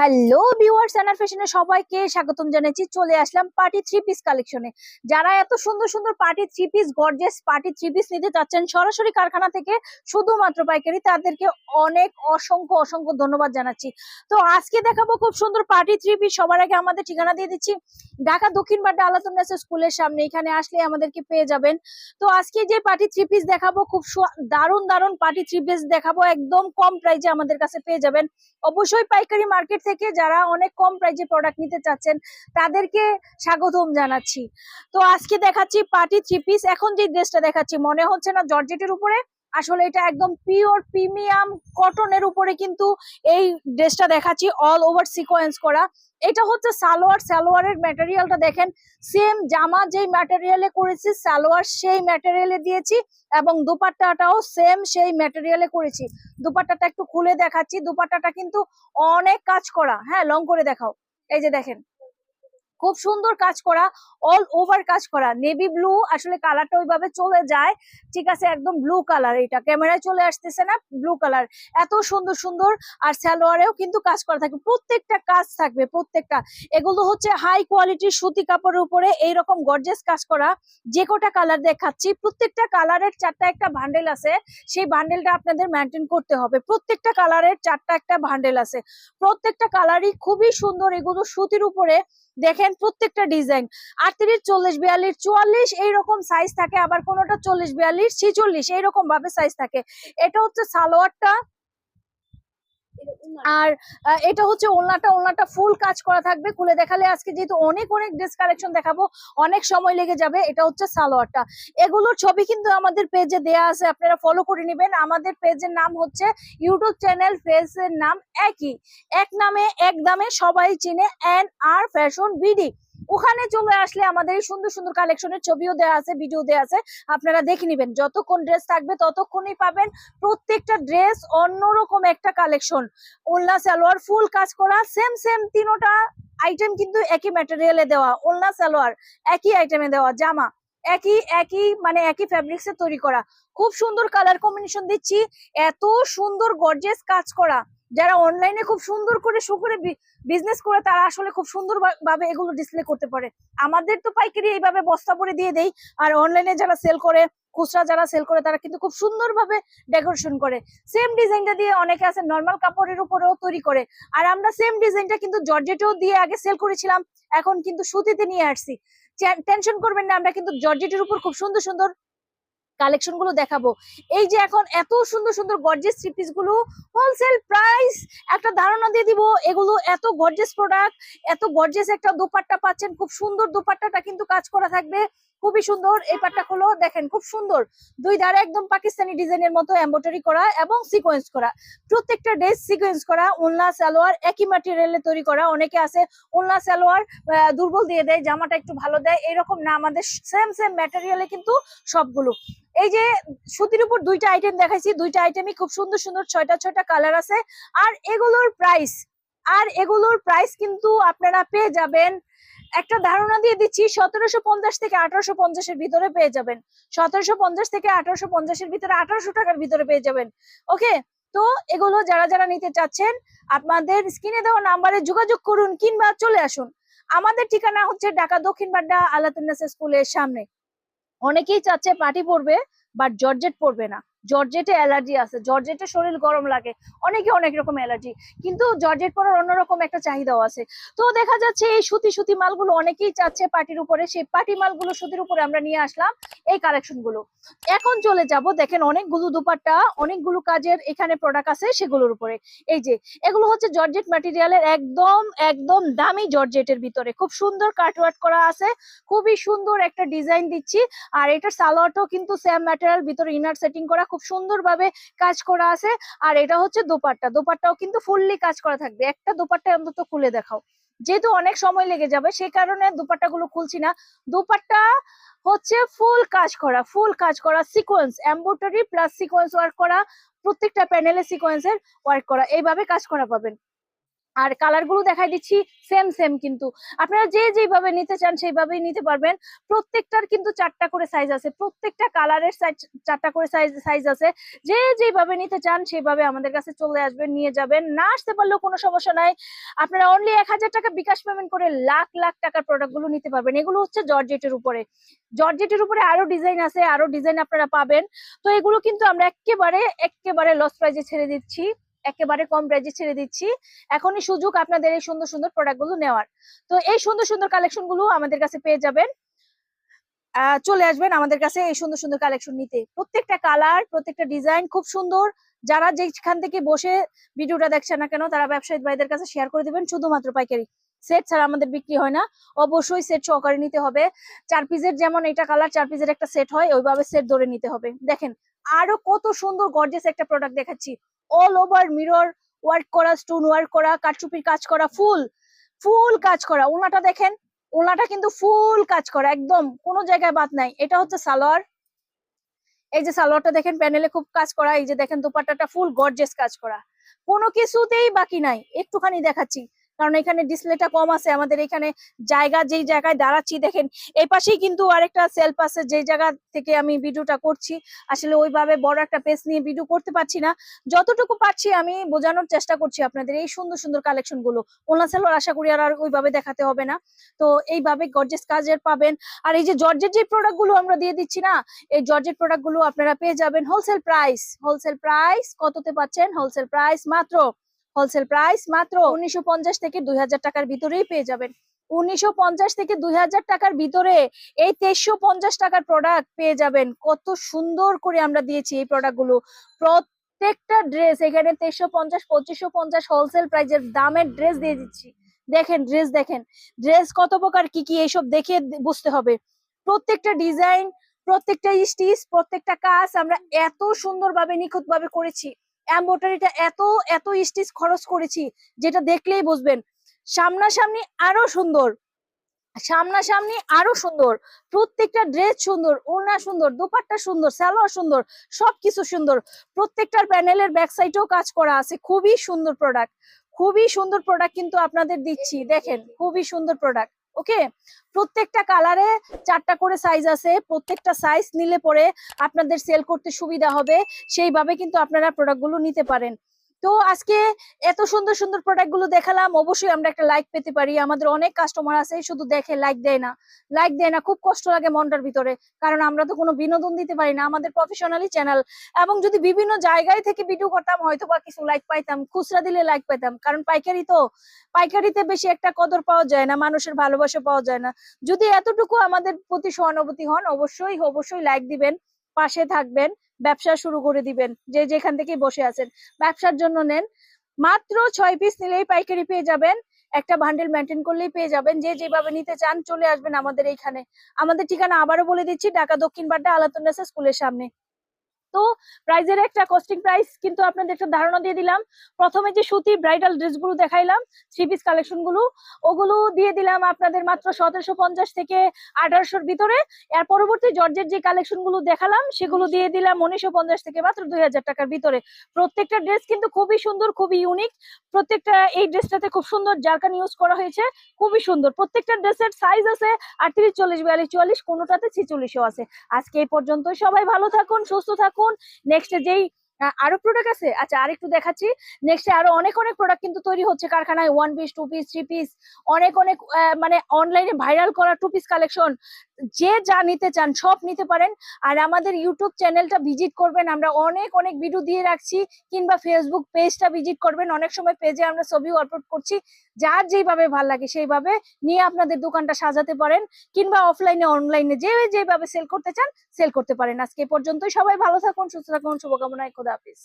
Hello viewers অ্যানার ফ্যাশনে সবাইকে স্বাগতম জানাচ্ছি। চলে আসলাম পার্টি থ্রি পিস কালেকশনে যারা এত সুন্দর সুন্দর party three piece gorgeous party three piece নিতে চাচ্ছেন, সরাসরি কারখানা থেকে শুধুমাত্র পাইকারি, তাদেরকে অনেক অসংখ্য অসংখ্য ধন্যবাদ জানাচ্ছি। তো আজকে দেখাবো খুব সুন্দর পার্টি থ্রি পিস সবার আগে আমাদের ঠিকানা দিয়ে দিচ্ছি। ঢাকা দক্ষিণ বাড্ডা আলাতুন্নাসা স্কুলের সামনে, এখানে আসলে আমাদেরকে পেয়ে যাবেন। তো আজকে যে পার্টি থ্রি পিস দেখাবো, খুব দারুণ দারুণ পার্টি থ্রি পিস দেখাবো, একদম কম প্রাইজে আমাদের কাছে পেয়ে যাবেন। অবশ্যই পাইকারি মার্কেট থেকে যারা অনেক কম প্রাইজে প্রোডাক্ট নিতে চাচ্ছেন, তাদেরকে স্বাগতম জানাচ্ছি। তো আজকে দেখাচ্ছি পার্টি থ্রি পিস এখন যে ড্রেসটা দেখাচ্ছি, মনে হচ্ছে না জর্জেটের উপরে আসলে এটা একদম পিওর প্রিমিয়াম কটনের উপরে কিন্তু এই ড্রেসটা দেখাচ্ছি অল ওভার সিকোয়েন্স করা। এটা হচ্ছে সালোয়ার, সালোয়ারের ম্যাটেরিয়ালটা দেখেন সেম জামা যেই ম্যাটেরিয়ালে করেছি, সালোয়ার সেই ম্যাটেরিয়ালে দিয়েছি এবং দুপাট্টাটাও সেম সেই ম্যাটেরিয়ালে করেছি। দুপাট্টাটা একটু খুলে দেখাচ্ছি, দুপাট্টাটা কিন্তু অনেক কাজ করা। হ্যাঁ লং করে দেখাও। এই যে দেখেন খুব সুন্দর কাজ করা অল ওভার কাজ করা। নেভি ব্লু আসলে কালারটা ওইভাবে চলে যায়। ঠিক আছে, একদম ব্লু কালার এটা ক্যামেরায় চলে আসতেছে না ব্লু কালার এত সুন্দর সুন্দর। আর সালোয়ারেও কিন্তু কাজ করা থাকবে প্রত্যেকটা কাজ থাকবে, প্রত্যেকটা। এগুলো হচ্ছে হাই কোয়ালিটির সুতি কাপড়ের উপরে এইরকম গর্জেস কাজ করা। যে কটা কালার দেখাচ্ছি, প্রত্যেকটা কালারের চারটা একটা ভান্ডেল আছে। সেই ভান্ডেলটা আপনাদের মেনটেন করতে হবে। প্রত্যেকটা কালারের চারটা একটা ভান্ডেল আছে। প্রত্যেকটা কালারই খুবই সুন্দর। এগুলো সুতির উপরে দেখেন প্রত্যেকটা ডিজাইন। আটত্রিশ, চল্লিশ, বিয়াল্লিশ, চুয়াল্লিশ, এইরকম সাইজ থাকে, আবার কোনোটা চল্লিশ, বিয়াল্লিশ, ছিচল্লিশ এইরকম ভাবে সাইজ থাকে। এটা হচ্ছে সালোয়ারটা আর এটা হচ্ছে ওলনাটা ওলনাটা ফুল কাজ করা থাকবে। খুলে দেখালে আজকে যেহেতু অনেক অনেক ড্রেস কালেকশন দেখাবো, অনেক সময় লেগে যাবে। এটা হচ্ছে সালোয়ারটা। এগুলোর ছবি কিন্তু আমাদের পেজে দেয়া আছে, আপনারা ফলো করে নেবেন। আমাদের পেজের নাম হচ্ছে ইউটিউব চ্যানেল পেজের নাম একই। এক নামে, এক দামে সবাই চিনে এন আর ফ্যাশন বিডি ওখানে চলে আসলে আমাদের এই সুন্দর সুন্দর কালেকশনের ছবিও দেওয়া আছে ভিডিও দেওয়া আছে। আপনারা দেখে নেবেন, যতক্ষণ ড্রেস থাকবে ততক্ষণই পাবেন প্রত্যেকটা ড্রেস অন্যরকম একটা কালেকশন ওলনা সালোয়ার ফুল কাজ করা সেম সেম তিনোটা আইটেম কিন্তু একই ম্যাটেরিয়ালে দেওয়া। ওলনা সালোয়ার, একই আইটেমে দেওয়া, জামা, একই একই মানে একই ফ্যাব্রিক্স তৈরি করা। খুব সুন্দর কালার কম্বিনেশন দিচ্ছি, এত সুন্দর গর্জেস কাজ করা। যারা অনলাইনে খুব সুন্দর করে শো করে বিজনেস করে, তারা আসলে খুব সুন্দর ভাবে এগুলো ডিসপ্লে করতে পারে। আমাদের তো পাইকারি এইভাবে বস্তা পরে দিয়ে দেই। আর অনলাইনে যারা সেল করে, খুচরা যারা সেল করে, তারা কিন্তু খুব সুন্দরভাবে ডেকোরেশন করে। সেম ডিজাইনটা দিয়ে অনেকে আছে নর্মাল কাপড়ের উপরেও তৈরি করে। আর আমরা সেম ডিজাইনটা কিন্তু জর্জেটেও দিয়ে আগে সেল করেছিলাম, এখন কিন্তু সুতিতে নিয়ে আসছি। টেনশন করবেন না, আমরা কিন্তু জর্জেটের উপর খুব সুন্দর সুন্দর কালেকশনগুলো দেখাবো। এই যে এখন এত সুন্দর সুন্দর গর্জেস থ্রি পিসগুলো হোলসেল প্রাইস একটা ধারণা দিয়ে দিব, এগুলো এত গর্জেস প্রোডাক্ট এত গর্জেস একটা দোপাট্টা পাচ্ছেন, খুব সুন্দর দোপাট্টাটা কিন্তু কাজ করা থাকবে। খুবই সুন্দর, এই পাট্টা গুলো দেখেন খুব সুন্দর। দুই ধারে একদম পাকিস্তানি ডিজাইনের মতো এম্ব্রয়ডারি করা এবং সিকোয়েন্স করা। প্রত্যেকটা ড্রেস সিকোয়েন্স করা ওলনা সালোয়ার, একই ম্যাটেরিয়ালে তৈরি করা। অনেকে আছে ওলনা সালোয়ার দুর্বল দিয়ে দেয়, জামাটা একটু ভালো দেয়, এরকম না, আমাদের সেম সেম ম্যাটেরিয়ালে কিন্তু সবগুলো। এই যে সুতির উপর দুইটা আইটেম দেখাইছি, দুইটা আইটেমই খুব সুন্দর সুন্দর ছয়টা ছয়টা কালার আছে। আর এগুলোর প্রাইস আর এগুলোর প্রাইস কিন্তু আপনারা পেয়ে যাবেন। একটা ধারণা দিয়ে দিচ্ছি, সতেরোশো পঞ্চাশ থেকে আঠারোশো পঞ্চাশের ভিতরে পেয়ে যাবেন। সতেরোশো পঞ্চাশ থেকে আঠারোশো পঞ্চাশের ভিতরে আঠারোশো টাকার ভিতরে পেয়ে যাবেন। ওকে? তো এগুলো যারা যারা নিতে চাচ্ছেন, আপনাদের স্ক্রিনে দেওয়া নাম্বারে যোগাযোগ করুন কিংবা চলে আসুন। আমাদের ঠিকানা হচ্ছে ঢাকা দক্ষিণ বাড্ডা আলাতুন্নাসা স্কুলের সামনে। অনেকেই চাচ্ছে পার্টি পরবে বাট জর্জেট পরবে না। জর্জেটে অ্যালার্জি আছে, জর্জেটে শরীর গরম লাগে, অনেকে অনেক রকম অ্যালার্জি, কিন্তু জর্জেট পরার অন্যরকম একটা চাহিদাও আছে। তো দেখা যাচ্ছে এই সুতি সুতি মালগুলো অনেকেই চাচ্ছে পার্টির উপরে, সেই পার্টি মালগুলো সুতির উপরে আমরা নিয়ে আসলাম এই কালেকশনগুলো এখন চলে যাব, দেখেন অনেকগুলো দুপাট্টা, অনেকগুলো কাজের এখানে প্রোডাক্ট আছে সেগুলোর উপরে। এই যে, এগুলো হচ্ছে জর্জেট ম্যাটেরিয়ালের একদম একদম দামি জর্জেটের ভিতরে। খুব সুন্দর কাটওয়ার্ক করা আছে, খুবই সুন্দর একটা ডিজাইন দিচ্ছি। আর এটার সালোয়ারটাও কিন্তু সেম ম্যাটেরিয়াল ভিতরে ইনার সেটিং করা খুব সুন্দরভাবে কাজ করা আছে। আর এটা হচ্ছে দোপাট্টা। দোপাট্টাও কিন্তু ফুললি কাজ করা থাকবে। একটা দোপাট্টা অন্তত খুলে দেখাও। যেহেতু অনেক সময় লেগে যাবে, সেই কারণে দুপাট্টা গুলো খুলছি না। দুপাট্টা হচ্ছে ফুল কাজ করা, ফুল কাজ করা sequence embroidery plus sequence work করা, প্রত্যেকটা প্যানেলে সিকোয়েন্সের ওয়ার্ক করা। এইভাবে কাজ করা পাবেন। আর কালারগুলো দেখাই দিচ্ছি সেম সেম কিন্তু। আপনারা যে যেভাবে নিতে চান সেইভাবেই নিতে পারবেন। প্রত্যেকটার কিন্তু চারটা করে সাইজ আছে। প্রত্যেকটা কালারের চারটা করে সাইজ সাইজ আছে। যে যেভাবে নিতে চান সেইভাবে আমাদের কাছে চলে আসবেন, নিয়ে যাবেন। না আসতে পারলেও কোনো সমস্যা নাই। আপনারা অনলি এক হাজার টাকা বিকাশ পেমেন্ট করে লাখ লাখ টাকার প্রোডাক্টগুলো নিতে পারবেন। এগুলো হচ্ছে জর্জেটের উপরে। জর্জেটের উপরে আরও ডিজাইন আছে, আরও ডিজাইন আপনারা পাবেন। তো এগুলো কিন্তু আমরা একেবারে একেবারে লস প্রাইজে ছেড়ে দিচ্ছি। একেবারে কম প্রাইজে ছেড়ে দিচ্ছি। এখনই সুযোগ আপনাদের এই সুন্দর সুন্দর প্রোডাক্টগুলো নেওয়ার। তো এই সুন্দর সুন্দর কালেকশনগুলো আমাদের কাছে পেয়ে যাবেন। চলে আসবেন আমাদের কাছে এই সুন্দর সুন্দর কালেকশন নিতে। প্রত্যেকটা কালার প্রত্যেকটা ডিজাইন খুব সুন্দর। যারা যেখান থেকে বসে ভিডিওটা দেখছেন না কেন, তারা ব্যবসায়ী ভাইদের কাছে শেয়ার করে দিবেন। শুধুমাত্র পাইকারি। সেট ছাড়া আমাদের বিক্রি হয় না। অবশ্যই সেট সহকারে নিতে হবে। চার পিসের যেমন এটা কালার চার পিসের একটা সেট হয়, ওইভাবে সেট ধরে নিতে হবে। দেখেন, আরও কত সুন্দর গর্জেস একটা প্রোডাক্ট দেখাচ্ছি। অল ওভার মিরর ওয়ার্ক করা স্টোন ওয়ার্ক করা, কাঠচুপির কাজ করা ফুল ফুল কাজ করা। ওনাটা দেখেন, ওনাটা কিন্তু ফুল কাজ করা, একদম, কোনো জায়গায় বাদ নাই। এটা হচ্ছে সালোয়ার। এই যে সালোয়ারটা দেখেন প্যানেলে খুব কাজ করা, এই যে দেখেন দুপাটাটা ফুল গর্জেস কাজ করা। কোনো কিছুতেই বাকি নাই। একটুখানি দেখাচ্ছি। কারণ এখানে ডিসপ্লেটা কম আছে, আমাদের এখানে জায়গা যেই জায়গায় দাঁড়াচ্ছি দেখেন এই পাশেই কিন্তু আরেকটা সেলফ আছে, যেই জায়গা থেকে আমি ভিডিওটা করছি। আসলে ওইভাবে বড় একটা পেজ নিয়ে ভিডিও করতে পারছি না। যতটুকু পারছি আমি বোঝানোর চেষ্টা করছি আপনাদের এই সুন্দর সুন্দর কালেকশনগুলো। ওনা সেলর আশা করি আর আর ওইভাবে দেখাতে হবে না। তো এইভাবে গর্জেস কাজের পাবেন। আর এই যে জর্জের যে প্রোডাক্টগুলো আমরা দিয়ে দিচ্ছি না, এই জর্জের প্রোডাক্টগুলো আপনারা পেয়ে যাবেন হোলসেল প্রাইস হোলসেল প্রাইস কততে পাচ্ছেন? হোলসেল প্রাইস মাত্র হোলসেল প্রাইস মাত্র উনিশশো পঞ্চাশ থেকে দুই হাজার টাকার ভিতরেই পেয়ে যাবেন। উনিশশো পঞ্চাশ থেকে দুই হাজার টাকার ভিতরে এই তেইশশো টাকার প্রোডাক্ট পেয়ে যাবেন। কত সুন্দর করে আমরা দিয়েছি এই প্রোডাক্টগুলো। প্রত্যেকটা ড্রেস এখানে তেইশশো পঞ্চাশ, পঁচিশশো পঞ্চাশ হোলসেল প্রাইজের দামের ড্রেস দিয়ে দিচ্ছি। দেখেন ড্রেস দেখেন। ড্রেস কত প্রকার, কি কি, এইসব দেখে বুঝতে হবে। প্রত্যেকটা ডিজাইন প্রত্যেকটা স্টিচ প্রত্যেকটা কাজ আমরা এত সুন্দরভাবে, নিখুঁতভাবে করেছি। এম্বোটারিটা এত এত স্টিচ খরচ করেছি, যেটা দেখলেই বুঝবেন। সামনাসামনি আরও সুন্দর, সামনাসামনি আরও সুন্দর, প্রত্যেকটা ড্রেস সুন্দর, ওড়না সুন্দর, দোপাট্টা সুন্দর স্যালোয়ার সুন্দর, সবকিছু সুন্দর। প্রত্যেকটার প্যানেলের ব্যাক সাইডেও কাজ করা আছে, খুবই সুন্দর প্রোডাক্ট খুবই সুন্দর প্রোডাক্ট কিন্তু আপনাদের দিচ্ছি, দেখেন, খুবই সুন্দর প্রোডাক্ট ওকে? প্রত্যেকটা কালারে চারটা করে সাইজ আছে, প্রত্যেকটা সাইজ নিলে পরে আপনাদের সেল করতে সুবিধা হবে। সেইভাবে কিন্তু আপনারা প্রোডাক্টগুলো নিতে পারেন। তো আজকে এত সুন্দর সুন্দর প্রোডাক্টগুলো দেখালাম। অবশ্যই আমরা একটা লাইক পেতে পারি। আমাদের অনেক কাস্টমার আছে, শুধু দেখে লাইক দেয় না। লাইক দেয় না, খুব কষ্ট লাগে মনটার ভিতরে। কারণ আমরা তো কোনো বিনোদন দিতে পারি না, আমাদের প্রফেশনালি চ্যানেল এবং যদি বিভিন্ন জায়গায় থেকে ভিডিও করতাম হয়তো বা কিছু লাইক পাইতাম। খুচরা দিলে লাইক পাইতাম কারণ পাইকারি তো, পাইকারিতে বেশি একটা কদর পাওয়া যায় না, মানুষের ভালোবাসা পাওয়া যায় না। যদি এতটুকু আমাদের প্রতি সহানুভূতি হন, অবশ্যই অবশ্যই লাইক দিবেন, পাশে থাকবেন। ব্যবসা শুরু করে দিবেন, যে যেখান থেকে বসে আছেন। ব্যবসার জন্য নেন, মাত্র ছয় পিস নিলেই পাইকারি পেয়ে যাবেন, একটা বান্ডেল মেনটেন করলেই পেয়ে যাবেন, যে যেভাবে নিতে চান চলে আসবেন আমাদের এইখানে। আমাদের ঠিকানা আবারও বলে দিচ্ছি, ঢাকা দক্ষিণ বাড্ডা আলাতুন্নেসা স্কুলের সামনে। তো প্রাইজের একটা কস্টিং প্রাইস কিন্তু আপনাদের একটা ধারণা দিয়ে দিলাম। প্রথমে যে সুতি ব্রাইডাল ড্রেসগুলো দেখাইলাম থ্রি পিস কালেকশনগুলো ওগুলো দিয়ে দিলাম আপনাদের মাত্র সতেরোশো পঞ্চাশ থেকে আঠারোশোর ভিতরে। এর পরবর্তী জর্জের যে কালেকশনগুলো দেখালাম, সেগুলো দিয়ে দিলাম উনিশশো পঞ্চাশ থেকে মাত্র দুই হাজার টাকার ভিতরে। প্রত্যেকটা ড্রেস কিন্তু খুবই সুন্দর, খুবই ইউনিক প্রত্যেকটা এই ড্রেসটাতে খুব সুন্দর জারকান ইউজ করা হয়েছে, খুবই সুন্দর। প্রত্যেকটা ড্রেসের সাইজ আছে আটত্রিশ, চল্লিশ, বিয়াল্লিশ, চুয়াল্লিশ, কোনোটাতে ছিচল্লিশও আছে। আজকে এই পর্যন্ত সবাই ভালো থাকুন, সুস্থ থাকুন। নেক্সট যেই আরও প্রোডাক্ট আছে আচ্ছা আরেকটু দেখাচ্ছি নেক্সট আরও অনেক অনেক প্রোডাক্ট কিন্তু তৈরি হচ্ছে কারখানায় one piece two piece three piece অনেক অনেক মানে অনলাইনে ভাইরাল করা টু পিস কালেকশন যে যা নিতে চান সব নিতে পারেন। আর আমাদের ইউটিউব চ্যানেলটা ভিজিট করবেন। আমরা অনেক অনেক ভিডিও দিয়ে রাখছি, কিংবা ফেসবুক পেজটা ভিজিট করবেন। অনেক সময় পেজে আমরা ছবিও আপলোড করছি। যার যেভাবে ভালো লাগে সেইভাবে নিয়ে আপনাদের দোকানটা সাজাতে পারেন, কিংবা অফলাইনে অনলাইনে যে যেভাবে সেল করতে চান সেল করতে পারেন। আজকে পর্যন্তই। সবাই ভালো থাকুন, সুস্থ থাকুন। শুভকামনায়। খোদা হাফিজ।